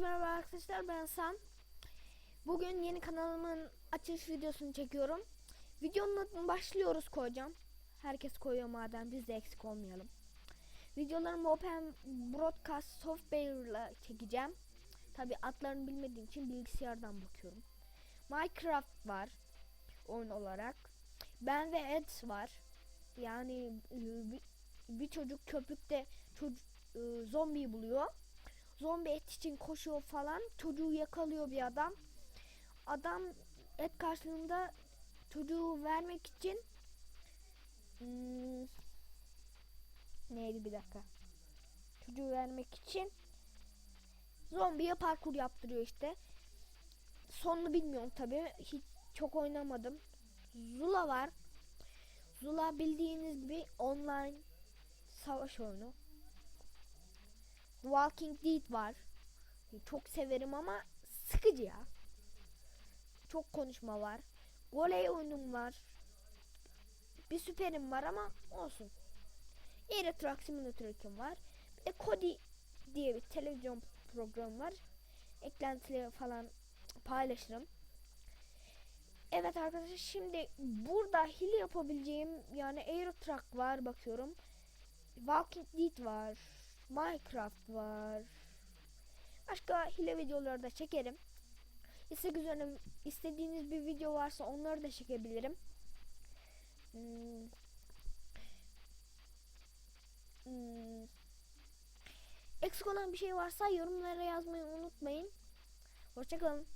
merhaba arkadaşlar ben Sam. Bugün yeni kanalımın açılış videosunu çekiyorum. Videonun adını başlıyoruz koyacağım. Herkes koyuyor madem biz de eksik olmayalım. Videolarımı Open Broadcast Software ile çekeceğim. Tabi adlarını bilmediğim için bilgisayardan bakıyorum. Minecraft var oyun olarak. Ben ve Ed var. Yani e, bir, çocuk köprükte çocuk e, zombiyi buluyor zombi et için koşuyor falan. Çocuğu yakalıyor bir adam. Adam et karşılığında çocuğu vermek için hmm, neydi bir dakika. Çocuğu vermek için zombiye parkur yaptırıyor işte. Sonunu bilmiyorum tabi. Hiç çok oynamadım. Zula var. Zula bildiğiniz gibi online savaş oyunu. Walking Dead var. Çok severim ama sıkıcı ya. Çok konuşma var. Voley oyunum var. Bir süperim var ama olsun. Euro Truck Simulator 2'm var. Bir de Kodi diye bir televizyon programı var. Eklentileri falan paylaşırım. Evet arkadaşlar şimdi burada hile yapabileceğim yani Aero Truck var bakıyorum. Walking Dead var. Minecraft var. Başka hile videoları da çekerim. İstek üzerine istediğiniz bir video varsa onları da çekebilirim. Hmm. Hmm. Eksik olan bir şey varsa yorumlara yazmayı unutmayın. Hoşçakalın.